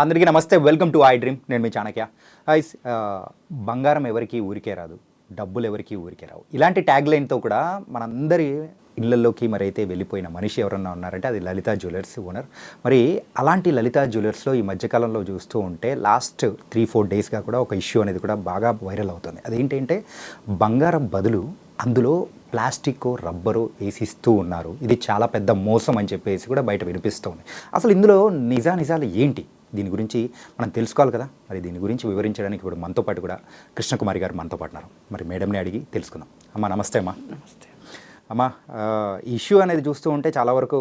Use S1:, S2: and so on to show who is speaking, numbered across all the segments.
S1: అందరికీ నమస్తే. Welcome to I dream నేను మీ చాణక్య. ఐస్ బంగారం ఎవరికి ఊరికే రాదు. డబ్బులు ఎవరికి ఊరికే రావు. ఇలాంటి ట్యాగ్ లైన్తో కూడా మనందరి ఇళ్ళలోకి మరి అయితే వెళ్ళిపోయిన మనిషి ఎవరన్నా ఉన్నారంటే అది లలిత జ్యువెలర్స్ ఓనర్. మరి అలాంటి లలిత జ్యువెలర్స్లో ఈ మధ్యకాలంలో చూస్తూ ఉంటే లాస్ట్ త్రీ ఫోర్ డేస్గా కూడా ఒక ఇష్యూ అనేది కూడా బాగా వైరల్ అవుతుంది. అదేంటంటే బంగారం బదులు అందులో ప్లాస్టిక్ రబ్బరు వేసిస్తూ ఉన్నారు. ఇది చాలా పెద్ద మోసం అని చెప్పేసి కూడా బయట వినిపిస్తుంది. అసలు ఇందులో నిజా నిజాలు ఏంటి? దీని గురించి మనం తెలుసుకోవాలి కదా. మరి దీని గురించి వివరించడానికి ఇప్పుడు మనతో పాటు కూడా కృష్ణకుమారి గారు మనతో పాటు ఉన్నారు. మరి మేడంని అడిగి తెలుసుకుందాం. అమ్మా నమస్తే అమ్మా.
S2: నమస్తే.
S1: అమ్మా ఈ ఇష్యూ అనేది చూస్తూ ఉంటే చాలా వరకు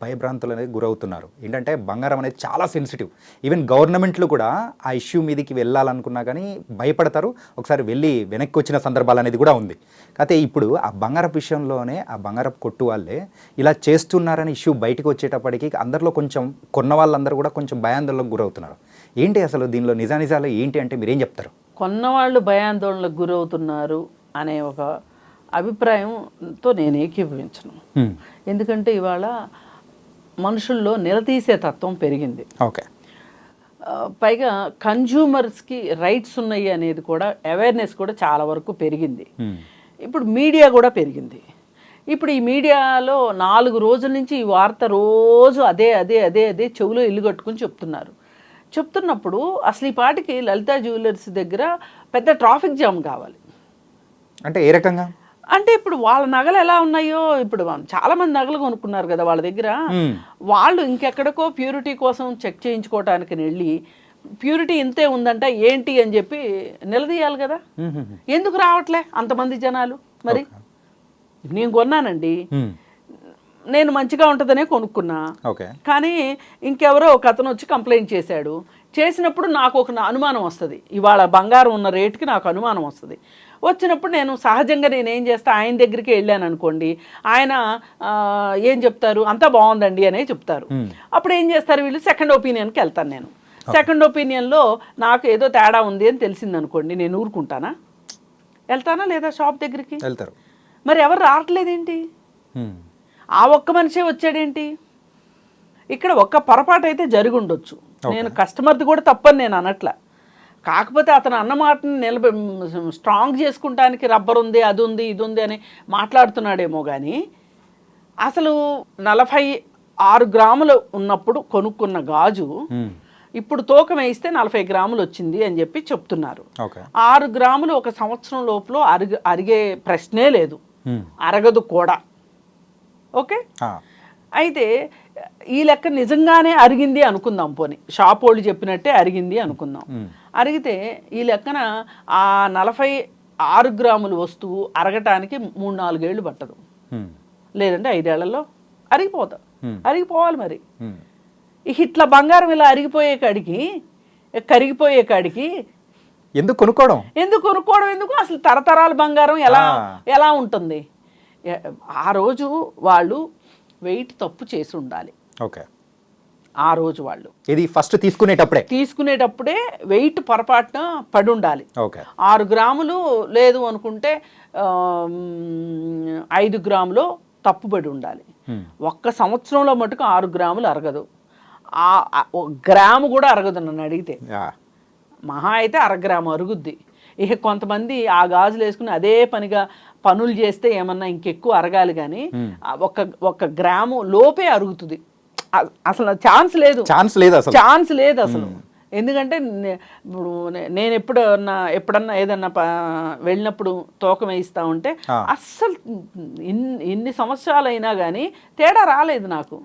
S1: భయభ్రాంతులు అనేది గురవుతున్నారు. ఏంటంటే బంగారం అనేది చాలా సెన్సిటివ్ ఈవెన్ గవర్నమెంట్లు కూడా ఆ ఇష్యూ మీదకి వెళ్ళాలనుకున్నా కానీ భయపడతారు. ఒకసారి వెళ్ళి వెనక్కి వచ్చిన సందర్భాలు అనేది కూడా ఉంది. అయితే ఇప్పుడు ఆ బంగారపు విషయంలోనే ఆ బంగారపు కొట్టు వాళ్ళే ఇలా చేస్తున్నారని ఇష్యూ బయటకు వచ్చేటప్పటికి అందరిలో కొంచెం కొన్న వాళ్ళందరూ కూడా కొంచెం భయాందోళనకు గురవుతున్నారు. ఏంటి అసలు దీనిలో నిజానిజాలు ఏంటి అంటే మీరేం చెప్తారు?
S2: కొన్నవాళ్ళు భయాందోళనకు గురవుతున్నారు అనే ఒక అభిప్రాయంతో నేను ఏకీభవించను. ఎందుకంటే ఇవాళ మనుషుల్లో నిలదీసే తత్వం పెరిగింది.
S1: ఓకే.
S2: పైగా కన్జ్యూమర్స్కి రైట్స్ ఉన్నాయి అనేది కూడా అవేర్నెస్ కూడా చాలా వరకు పెరిగింది. ఇప్పుడు మీడియా కూడా పెరిగింది. ఇప్పుడు ఈ మీడియాలో నాలుగు రోజుల నుంచి ఈ వార్త రోజు అదే అదే అదే అదే చెవులో ఇల్లు కట్టుకుని చెప్తున్నారు. చెప్తున్నప్పుడు అసలు ఈ పాటికి లలితా జ్యువెలర్స్ దగ్గర పెద్ద ట్రాఫిక్ జామ్ కావాలి.
S1: అంటే ఏ రకంగా?
S2: అంటే ఇప్పుడు వాళ్ళ నగలు ఎలా ఉన్నాయో ఇప్పుడు చాలా మంది నగలు కొనుక్కున్నారు కదా వాళ్ళ దగ్గర. వాళ్ళు ఇంకెక్కడికో ప్యూరిటీ కోసం చెక్ చేయించుకోవటానికి వెళ్ళి ప్యూరిటీ ఇంతే ఉందంట ఏంటి అని చెప్పి నిలదీయాలి కదా. ఎందుకు రావట్లే అంతమంది జనాలు మరి? నేను కొన్నానండి. నేను మంచిగా ఉంటుందనే కొనుక్కున్నా.
S1: ఓకే.
S2: కానీ ఇంకెవరో ఒక అతను వచ్చి కంప్లైంట్ చేశాడు. చేసినప్పుడు నాకు ఒక అనుమానం వస్తుంది. ఇవాళ బంగారం ఉన్న రేటుకి నాకు అనుమానం వస్తుంది. వచ్చినప్పుడు నేను సహజంగా నేను ఏం చేస్తా ఆయన దగ్గరికి వెళ్ళాను అనుకోండి ఆయన ఏం చెప్తారు అంతా బాగుందండి అనే చెప్తారు. అప్పుడు ఏం చేస్తారు వీళ్ళు? సెకండ్ ఒపీనియన్కి వెళ్తాను నేను. సెకండ్ ఒపీనియన్లో నాకు ఏదో తేడా ఉంది అని తెలిసింది అనుకోండి నేను ఊరుకుంటానా? వెళ్తానా లేదా షాప్ దగ్గరికి?
S1: వెళ్తారు.
S2: మరి ఎవరు రావట్లేదేంటి. ఆ ఒక్క మనిషే వచ్చాడేంటి? ఇక్కడ ఒక్క పొరపాటు అయితే జరిగి ఉండొచ్చు. నేను కస్టమర్ది కూడా తప్పని నేను అనట్ల. కాకపోతే అతను అన్న మాటని నిలబ స్ట్రాంగ్ చేసుకుంటానికి రబ్బర్ ఉంది అది ఉంది ఇది ఉంది అని మాట్లాడుతున్నాడేమో కానీ అసలు నలభై ఆరు గ్రాములు ఉన్నప్పుడు కొనుక్కున్న గాజు. ఇప్పుడు తూకం వేస్తే నలభై గ్రాములు వచ్చింది అని చెప్పి చెప్తున్నారు ఆరు గ్రాములు ఒక సంవత్సరం లోపల అరిగ అరిగే ప్రశ్నే లేదు. అరగదు కూడా ఓకే. అయితే ఈ లెక్క నిజంగానే అరిగింది అనుకుందాం పోని. షాప్ వాళ్ళు చెప్పినట్టే అరిగింది అనుకుందాం. అరిగితే ఈ లెక్కన ఆ నలభై ఆరు గ్రాముల వస్తువు అరగటానికి మూడు నాలుగేళ్ళు పట్టదు. లేదంటే ఐదేళ్ళలో అరిగిపోతా. అరిగిపోవాలి మరి. ఇట్లా బంగారం ఇలా అరిగిపోయే కాడికి కరిగిపోయే కాడికి
S1: ఎందుకు కొనుక్కోవడం?
S2: ఎందుకు కొనుక్కోవడం? ఎందుకు? అసలు తరతరాల బంగారం ఎలా. ఎలా ఉంటుంది? ఆ రోజు వాళ్ళు వెయిట్ తప్పు చేసి ఉండాలి.
S1: ఓకే.
S2: ఆ రోజు వాళ్ళు.
S1: ఇది ఫస్ట్ తీసుకునేటప్పుడే?
S2: తీసుకునేటప్పుడే వెయిట్ పొరపాటున పడి ఉండాలి.
S1: ఓకే.
S2: ఆరు గ్రాములు లేదు అనుకుంటే ఐదు గ్రాములు తప్పుబడి ఉండాలి. ఒక్క సంవత్సరంలో మటుకు ఆరు గ్రాములు అరగదు. ఆ గ్రాము కూడా అరగదు నన్ను అడిగితే. మహా అయితే అరగ్రాము అరుగుద్ది. ఇక కొంతమంది ఆ గాజులు వేసుకుని అదే పనిగా పనులు చేస్తే ఏమన్నా ఇంకెక్కువ అరగాలి కానీ ఒక ఒక గ్రాము లోపే అరుగుతుంది. అసలు ఛాన్స్ లేదు.
S1: ఛాన్స్ లేదు అసలు.
S2: ఛాన్స్ లేదు అసలు. ఎందుకంటే ఇప్పుడు నేను ఎప్పుడన్నా ఎప్పుడన్నా ఏదన్నా వెళ్ళినప్పుడు తూకం వేయిస్తా ఉంటే. అస్సలు ఇన్ని ఇన్ని సంవత్సరాలు అయినా కానీ తేడా రాలేదు నాకు.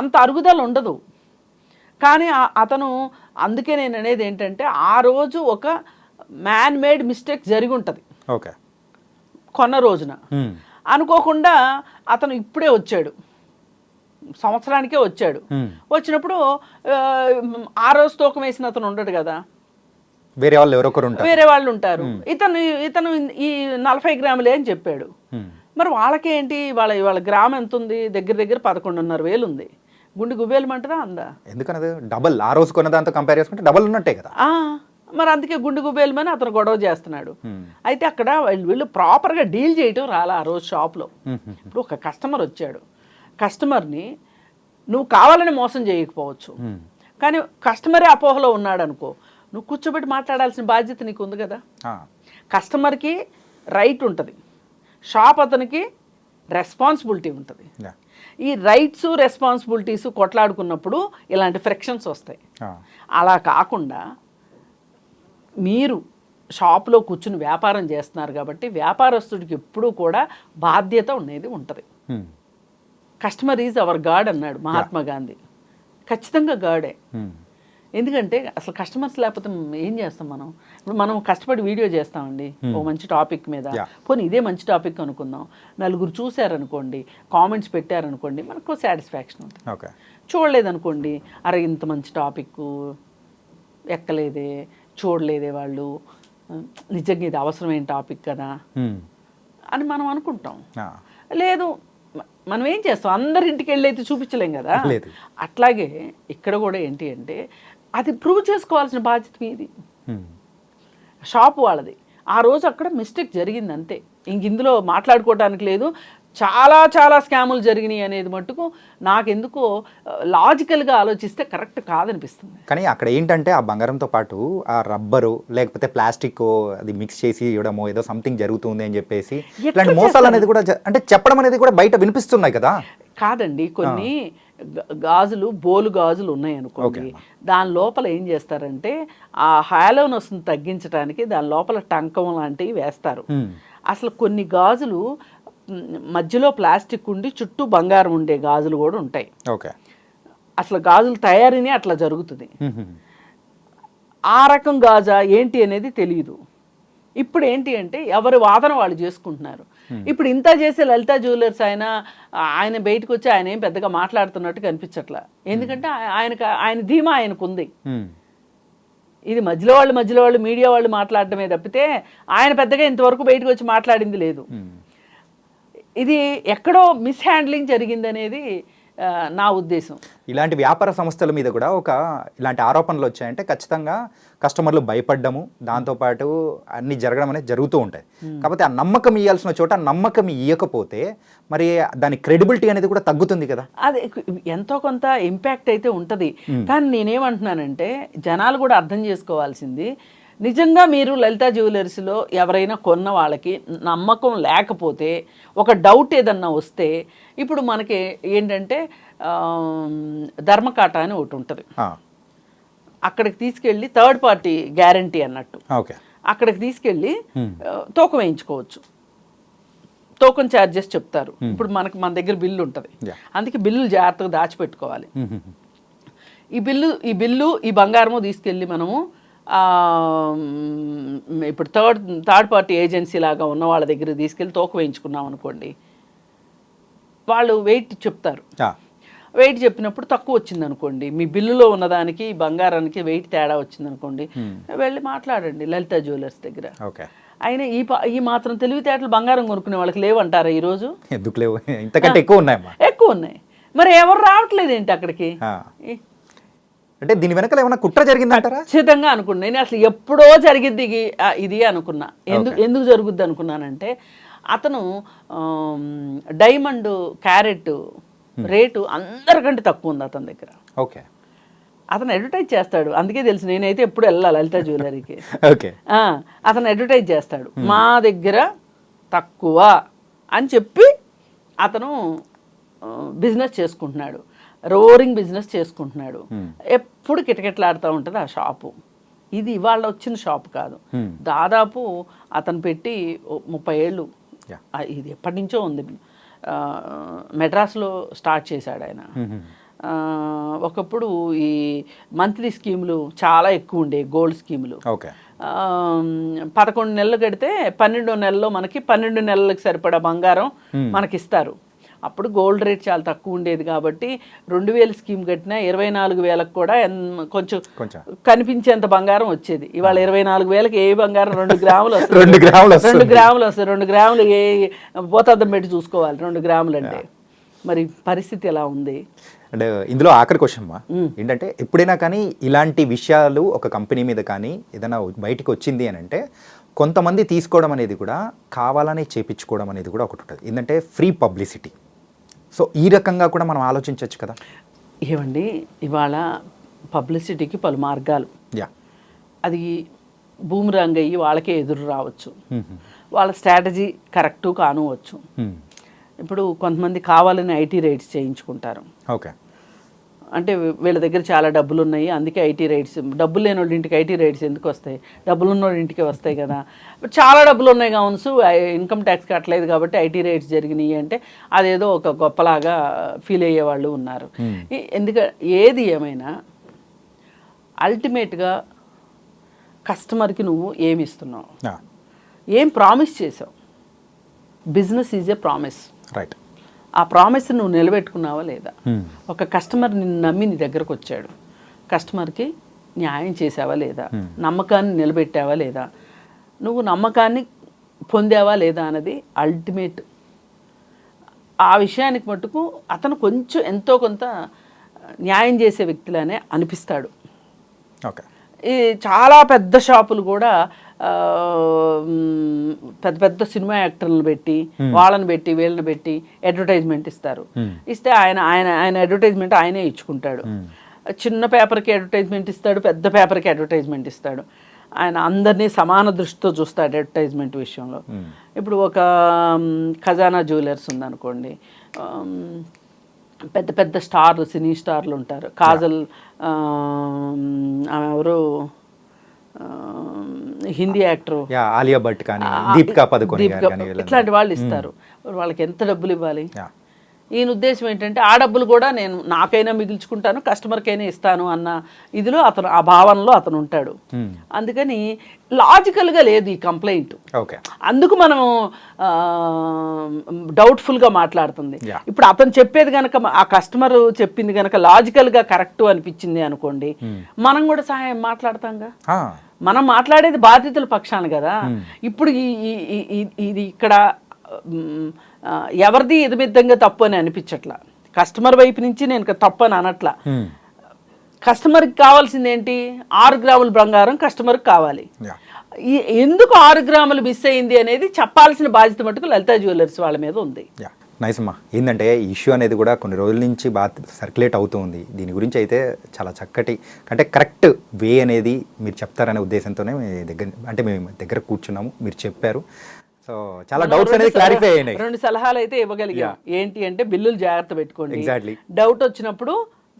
S2: అంత అరుగుదల ఉండదు. కానీ అతను అందుకే నేను అనేది ఏంటంటే ఆ రోజు ఒక మ్యాన్ మేడ్ మిస్టేక్ జరిగి ఉంటుంది.
S1: ఓకే.
S2: కొన్న రోజున. అనుకోకుండా అతను ఇప్పుడే వచ్చాడు. సంవత్సరానికే వచ్చాడు. వచ్చినప్పుడు ఆ, రోజు తూకం వేసిన అతను ఉండడు కదా.
S1: వేరే వాళ్ళు ఎవరొకరు ఉంటారు.
S2: వేరే వాళ్ళు ఉంటారు. ఇతను ఇతను ఈ నలభై గ్రాములే అని చెప్పాడు. మరి వాళ్ళకేంటి? వాళ్ళ వాళ్ళ గ్రామం ఎంత ఉంది? దగ్గర దగ్గర పదకొండున్నర వేలు ఉంది. గుండె గుబేలమంటదా అందా?
S1: ఎందుకనది డబల్. ఆ రోజు కొన్న దాంతో కంపేర్ చేసుకుంటే డబల్ ఉన్నట్టే కదా.
S2: మరి అందుకే గుండె గుబేలమని అతను గొడవ చేస్తున్నాడు. అయితే అక్కడ వీళ్ళు వీళ్ళు ప్రాపర్గా డీల్ చేయటం రాలా ఆ రోజు షాప్లో. ఇప్పుడు ఒక కస్టమర్ వచ్చాడు. కస్టమర్ని నువ్వు కావాలని మోసం చేయకపోవచ్చు. కానీ కస్టమరే అపోహలో ఉన్నాడు అనుకో నువ్వు కూర్చోబెట్టి మాట్లాడాల్సిన బాధ్యత నీకు ఉంది కదా కస్టమర్కి రైట్ ఉంటుంది. షాప్ అతనికి రెస్పాన్సిబిలిటీ ఉంటుంది. ఈ రైట్స్ రెస్పాన్సిబిలిటీస్ కొట్లాడుకున్నప్పుడు ఇలాంటి ఫ్రిక్షన్స్ వస్తాయి. అలా కాకుండా మీరు షాప్లో కూర్చుని వ్యాపారం చేస్తున్నారు కాబట్టి వ్యాపారస్తుడికి ఎప్పుడూ కూడా బాధ్యత ఉండేది ఉంటుంది. కస్టమర్ ఈజ్ అవర్ గాడ్ అన్నాడు మహాత్మా గాంధీ. ఖచ్చితంగా గాడే. ఎందుకంటే అసలు కస్టమర్స్ లేకపోతే ఏం చేస్తాం మనం? ఇప్పుడు మనం కష్టపడి వీడియో చేస్తామండి. ఓ మంచి టాపిక్ మీద. పోనీ ఇదే మంచి టాపిక్ అనుకుందాం. నలుగురు చూశారనుకోండి కామెంట్స్ పెట్టారనుకోండి మనకు సాటిస్ఫాక్షన్ ఉంటుంది. చూడలేదనుకోండి అరే ఇంత మంచి టాపిక్ ఎక్కలేదే. చూడలేదే వాళ్ళు. నిజంగా ఇది అవసరమైన టాపిక్ కదా. అని మనం అనుకుంటాం. లేదు మనం ఏం చేస్తాం? అందరి ఇంటికి వెళ్ళి అయితే చూపించలేం కదా. అట్లాగే ఇక్కడ కూడా ఏంటి అంటే అది ప్రూవ్ చేసుకోవాల్సిన బాధ్యత మీది. షాప్ వాళ్ళది. ఆ రోజు అక్కడ మిస్టేక్ జరిగింది అంతే ఇంక ఇందులో మాట్లాడుకోవడానికి లేదు. చాలా చాలా స్కాములు జరిగినాయి అనేది మట్టుకు నాకెందుకో లాజికల్గా ఆలోచిస్తే కరెక్ట్ కాదనిపిస్తుంది.
S1: కానీ అక్కడ ఏంటంటే ఆ బంగారంతో పాటు ఆ రబ్బరు లేకపోతే ప్లాస్టిక్ అది మిక్స్ చేసి ఇవ్వడమో ఏదో సంథింగ్ జరుగుతుంది అని చెప్పేసి ఇలాంటి మోసాలు? అనేది కూడా అంటే చెప్పడం అనేది కూడా బయట వినిపిస్తున్నాయి కదా.
S2: కాదండి కొన్ని గాజులు బోలు గాజులు ఉన్నాయి అనుకోండి దాని లోపల ఏం చేస్తారంటే ఆ హాలోనస్ని తగ్గించడానికి దాని లోపల టంకం లాంటివి వేస్తారు. అసలు కొన్ని గాజులు మధ్యలో ప్లాస్టిక్ ఉండి చుట్టూ బంగారం ఉండే గాజులు కూడా ఉంటాయి.
S1: ఓకే.
S2: అసలు గాజుల తయారీనే అట్లా జరుగుతుంది. ఆ రకం గాజా ఏంటి అనేది తెలియదు ఇప్పుడు ఏంటి అంటే ఎవరి వాదన వాళ్ళు చేసుకుంటున్నారు. ఇప్పుడు ఇంత చేసే లలిత జ్యువెలర్స్ ఆయన ఆయన బయటకు వచ్చి ఆయన ఏం పెద్దగా మాట్లాడుతున్నట్టు కనిపించట్లా. ఎందుకంటే ఆయ- ఆయనకు ఆయన ధీమా ఆయనకు ఉంది
S1: హ్మ్,
S2: ఇది మధ్యలో వాళ్ళు మధ్యలో వాళ్ళు మీడియా వాళ్ళు మాట్లాడటమే తప్పితే ఆయన పెద్దగా ఇంతవరకు బయటకు వచ్చి మాట్లాడింది లేదు. ఇది ఎక్కడో మిస్ హ్యాండ్లింగ్ జరిగింది అనేది ఆ, నా ఉద్దేశం.
S1: ఇలాంటి వ్యాపార సంస్థల మీద కూడా ఒక ఇలాంటి ఆరోపణలు వచ్చాయంటే ఖచ్చితంగా కస్టమర్లు భయపడ్డము దాంతోపాటు అన్ని జరగడం అనేది జరుగుతూ ఉంటాయి. కాకపోతే ఆ నమ్మకం ఇవ్వాల్సిన చోట నమ్మకం ఇవ్వకపోతే మరి దాని క్రెడిబిలిటీ అనేది కూడా తగ్గుతుంది కదా.
S2: అది ఎంతో కొంత ఇంపాక్ట్ అయితే ఉంటుంది. కానీ నేనేమంటున్నానంటే జనాలు కూడా అర్థం చేసుకోవాల్సింది నిజంగా మీరు లలిత జ్యువెలర్స్లో ఎవరైనా కొన్న వాళ్ళకి నమ్మకం లేకపోతే ఒక డౌట్ ఏదన్నా వస్తే ఇప్పుడు మనకి ఏంటంటే ధర్మకాట అని ఒకటి ఉంటుంది. అక్కడికి తీసుకెళ్ళి థర్డ్ పార్టీ గ్యారంటీ అన్నట్టు.
S1: ఓకే.
S2: అక్కడికి తీసుకెళ్ళి తూకం వేయించుకోవచ్చు. టోకన్ ఛార్జెస్ చెప్తారు. ఇప్పుడు మనకి మన దగ్గర బిల్లు ఉంటుంది. అందుకే బిల్లులు జాగ్రత్తగా దాచిపెట్టుకోవాలి. ఈ బిల్లు ఈ బిల్లు ఈ బంగారము తీసుకెళ్ళి మనము ఇప్పుడు థర్డ్ థర్డ్ పార్టీ ఏజెన్సీ లాగా ఉన్న వాళ్ళ దగ్గర తీసుకెళ్ళి తోక వేయించుకున్నాం అనుకోండి వాళ్ళు వెయిట్ చెప్తారు. వెయిట్ చెప్పినప్పుడు తక్కువ వచ్చింది అనుకోండి మీ బిల్లులో ఉన్నదానికి బంగారానికి వెయిట్ తేడా వచ్చింది అనుకోండి వెళ్ళి మాట్లాడండి లలిత జ్యువెలర్స్ దగ్గర.
S1: ఓకే.
S2: అయినా ఈ ప- ఈ మాత్రం తెలివితేటలు బంగారం కొనుక్కునే వాళ్ళకి లేవంటారా ఈరోజు?
S1: ఎందుకు లేవు? ఇంతకంటే ఎక్కువ ఉన్నాయమ్మా.
S2: ఎక్కువ ఉన్నాయి. మరి ఎవరు రావట్లేదు ఏంటి అక్కడికి?
S1: అంటే దీని వెనకాల ఏమైనా కుట్ర జరిగిందంటారా?
S2: ఖచ్చితంగా అనుకున్నా. నేను అసలు ఎప్పుడో జరిగిద్ది ఇది- అనుకున్నా. ఎందుకు ఎందుకు జరుగుద్ది అనుకున్నానంటే అతను డైమండ్ క్యారెట్ రేటు అందరికంటే తక్కువ ఉంది అతని దగ్గర.
S1: ఓకే.
S2: అతను అడ్వర్టైజ్ చేస్తాడు. అందుకే తెలుసు నేనైతే ఎప్పుడు వెళ్ళాలి లలిత జ్యువెలరీకి.
S1: ఓకే.
S2: అతను అడ్వర్టైజ్ చేస్తాడు. మా దగ్గర తక్కువ అని చెప్పి అతను బిజినెస్ చేసుకుంటున్నాడు. రోరింగ్ బిజినెస్ చేసుకుంటున్నాడు. ఎప్పుడు కిటకిటలాడుతూ ఉంటుంది ఆ షాపు. ఇది ఇవాళ వచ్చిన షాప్ కాదు. దాదాపు అతను పెట్టి ముప్పై ఏళ్ళు. ఇది ఎప్పటి నుంచో ఉంది. మెడ్రాస్లో స్టార్ట్ చేశాడు ఆయన. ఒకప్పుడు ఈ మంత్లీ స్కీములు చాలా ఎక్కువ ఉండే గోల్డ్ స్కీములు. పదకొండు నెలలు కడితే పన్నెండో నెలలో మనకి పన్నెండు నెలలకు సరిపడా బంగారం మనకి ఇస్తారు అప్పుడు గోల్డ్ రేట్ చాలా తక్కువ ఉండేది కాబట్టి రెండు వేలు స్కీమ్ కట్టినా ఇరవై నాలుగు వేలకు కూడా కొంచెం
S1: కొంచెం.
S2: కనిపించేంత బంగారం వచ్చేది. ఇవాళ ఇరవై నాలుగు వేలకి ఏ బంగారం? రెండు గ్రాములు వస్తుంది
S1: రెండు గ్రాములు.
S2: రెండు గ్రాములు వస్తాయి. రెండు గ్రాములు ఏ పోతద్దం పెట్టి చూసుకోవాలి. రెండు గ్రాములు అంటే. మరి పరిస్థితి ఎలా ఉంది?
S1: అంటే ఇందులో ఆఖరి క్వశ్చన్ మా. ఏంటంటే ఎప్పుడైనా కానీ ఇలాంటి విషయాలు ఒక కంపెనీ మీద కానీ ఏదైనా బయటికి వచ్చింది అని అంటే కొంతమంది తీసుకోవడం అనేది కూడా కావాలనే చేపించుకోవడం అనేది కూడా ఒకటి ఉంటుంది. ఏంటంటే ఫ్రీ పబ్లిసిటీ. సో ఈ రకంగా కూడా మనం ఆలోచించవచ్చు కదా?
S2: ఏమండి ఇవాళ పబ్లిసిటీకి పలు మార్గాలు.
S1: యా
S2: అది బూమరాంగ్ అయ్యి వాళ్ళకే ఎదురు రావచ్చు. వాళ్ళ స్ట్రాటజీ కరెక్టు కానువచ్చు ఇప్పుడు కొంతమంది కావాలని ఐటీ రైట్స్ చేయించుకుంటారు.
S1: ఓకే.
S2: అంటే వీళ్ళ దగ్గర చాలా డబ్బులు ఉన్నాయి అందుకే ఐటీ రైట్స్ డబ్బులు లేని వాళ్ళ ఇంటికి ఐటీ రైట్స్ ఎందుకు వస్తాయి? డబ్బులు ఉన్న వాళ్ళ ఇంటికి వస్తాయి కదా. చాలా డబ్బులు ఉన్నాయి కావచ్చు ఇన్కమ్ ట్యాక్స్ కట్టలేదు కాబట్టి ఐటీ రైట్స్ జరిగినాయి అంటే అదేదో ఒక గొప్పలాగా ఫీల్ అయ్యే వాళ్ళు ఉన్నారు. ఈ- ఎందుకంటే ఏది ఏమైనా అల్టిమేట్గా కస్టమర్కి నువ్వు ఏమి ఇస్తున్నావు? ఏం ప్రామిస్ చేసావు? Business is a promise.
S1: Right.
S2: ఆ ప్రామిస్ నువ్వు నిలబెట్టుకున్నావా లేదా? ఒక కస్టమర్ నిన్ను నమ్మి నీ దగ్గరకు వచ్చాడు. కస్టమర్కి న్యాయం చేసావా లేదా? నమ్మకాన్ని నిలబెట్టావా లేదా? నువ్వు నమ్మకాన్ని పొందావా లేదా అన్నది అల్టిమేట్ ఆ విషయానికి మట్టుకు అతను కొంచెం ఎంతో కొంత న్యాయం చేసే వ్యక్తిలానే అనిపిస్తాడు.
S1: ఓకే.
S2: ఈ చాలా పెద్ద షాపులు కూడా పెద్ద పెద్ద సినిమా యాక్టర్లను పెట్టి వాళ్ళని పెట్టి వీళ్ళని పెట్టి అడ్వర్టైజ్మెంట్ ఇస్తారు. ఇస్తే ఆయన ఆయన ఆయన అడ్వర్టైజ్మెంట్ ఆయనే ఇచ్చుకుంటాడు. చిన్న పేపర్కి అడ్వర్టైజ్మెంట్ ఇస్తాడు పెద్ద పేపర్కి అడ్వర్టైజ్మెంట్ ఇస్తాడు. ఆయన అందరినీ సమాన దృష్టితో చూస్తాడు అడ్వర్టైజ్మెంట్ విషయంలో. ఇప్పుడు ఒక ఖజానా జ్యువెలర్స్ ఉందనుకోండి. పెద్ద పెద్ద స్టార్లు సినీ స్టార్లు ఉంటారు. కాజల్ ఆమె ఎవరు? హిందీ యాక్టర్.
S1: ఆలియా భట్ కానీ దీపికా పదుకొని.
S2: ఇట్లాంటి వాళ్ళు ఇస్తారు. వాళ్ళకి ఎంత డబ్బులు ఇవ్వాలి? ఈయన ఉద్దేశం ఏంటంటే ఆ డబ్బులు కూడా నేను నాకైనా మిగిల్చుకుంటాను కస్టమర్కైనా ఇస్తాను అన్న ఇదిలో అతను ఆ భావనలో అతను ఉంటాడు. అందుకని లాజికల్గా లేదు ఈ కంప్లైంట్.
S1: ఓకే.
S2: అందుకు మనం డౌట్ఫుల్గా మాట్లాడుతుంది. ఇప్పుడు అతను చెప్పేది కనుక ఆ కస్టమర్ చెప్పింది కనుక లాజికల్గా కరెక్ట్ అనిపించింది అనుకోండి మనం కూడా సహాయం మాట్లాడతాంగా? మనం మాట్లాడేది బాధితుల పక్షాన కదా. ఇప్పుడు ఇది ఇక్కడ ఎవరిది ఎదుమిద్దంగా తప్పు అని అనిపించట్లా. కస్టమర్ వైపు నుంచి నేను తప్పు అని అనట్లా. కస్టమర్కి కావాల్సింది ఏంటి? ఆరు గ్రాముల బంగారం కస్టమర్కి కావాలి. ఎందుకు ఆరు గ్రాములు మిస్ అయింది అనేది చెప్పాల్సిన బాధ్యత మటుకు లలితా జ్యువెలర్స్ వాళ్ళ మీద ఉంది.
S1: యా. నైస్ అమ్మా. ఏంటంటే ఇష్యూ అనేది కూడా కొన్ని రోజుల నుంచి బాగా సర్క్యులేట్ అవుతుంది దీని గురించి అయితే చాలా చక్కటి అంటే కరెక్ట్ వే అనేది మీరు చెప్తారనే ఉద్దేశంతోనే దగ్గర అంటే మేము దగ్గర కూర్చున్నాము మీరు చెప్పారు. సో చాలా డౌట్స్ అనేది క్లారిఫై అయినాయి.
S2: రెండు సలహాలు అయితే ఇవ్వగలిగాం ఏంటి అంటే బిల్లులు జాగ్రత్త పెట్టుకోండి.
S1: Exactly.
S2: డౌట్ వచ్చినప్పుడు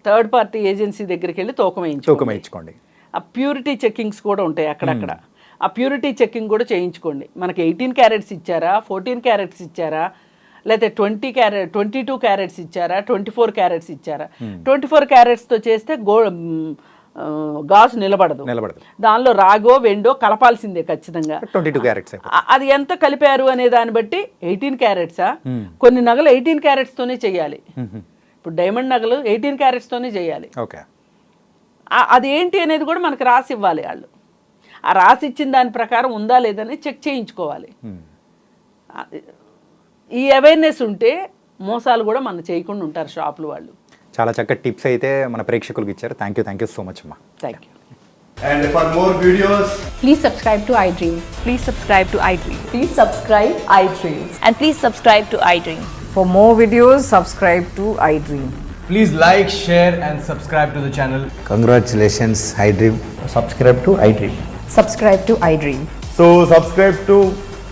S2: థర్డ్ పార్టీ ఏజెన్సీ దగ్గరికి వెళ్ళి తూకం వేయించుకోండి.
S1: తూకం వేయించుకోండి.
S2: ఆ ప్యూరిటీ చెక్కింగ్స్ కూడా ఉంటాయి అక్కడక్కడ. ఆ ప్యూరిటీ చెక్కింగ్ కూడా చేయించుకోండి. మనకి ఎయిటీన్ క్యారెట్స్ ఇచ్చారా? ఫోర్టీన్ క్యారెట్స్ ఇచ్చారా? లేకపోతే twenty carat twenty two carats ఇచ్చారా? ట్వంటీ ఫోర్ క్యారెట్స్ ఇచ్చారా? ట్వంటీ ఫోర్ క్యారెట్స్తో చేస్తే గో గాజు నిలబడదు.
S1: నిలబడదు.
S2: దానిలో రాగో వెండో కలపాల్సిందే ఖచ్చితంగా.
S1: ట్వంటీ టూ క్యారెట్స్
S2: అది ఎంత కలిపారు అనే దాన్ని బట్టి ఎయిటీన్ క్యారెట్సా? కొన్ని నగలు ఎయిటీన్ క్యారెట్స్తోనే చేయాలి. ఇప్పుడు డైమండ్ నగలు ఎయిటీన్ క్యారెట్స్తోనే చేయాలి.
S1: ఓకే.
S2: అది ఏంటి అనేది కూడా మనకు రాసి ఇవ్వాలి వాళ్ళు. ఆ రాసి ఇచ్చిన దాని ప్రకారం ఉందా లేదని చెక్ చేయించుకోవాలి. ఈ అవేర్నెస్ ఉంటే మోసాలు కూడా మనం చేయకుండా ఉంటారు షాపులు వాళ్ళు
S1: చాలా చక్కటి టిప్స్ అయితే మన ప్రేక్షకులకు ఇచ్చారు thank you thank you so much అమ్మా
S2: thank you
S3: And for more videos,
S4: Please subscribe to iDream.
S5: Please subscribe to iDream.
S4: Please subscribe iDream.
S5: And please subscribe to iDream.
S6: For more videos, subscribe to iDream.
S3: please like, share, and subscribe to the channel.
S7: Congratulations, iDream.
S8: subscribe to iDream.
S4: Subscribe to iDream.
S3: So, subscribe to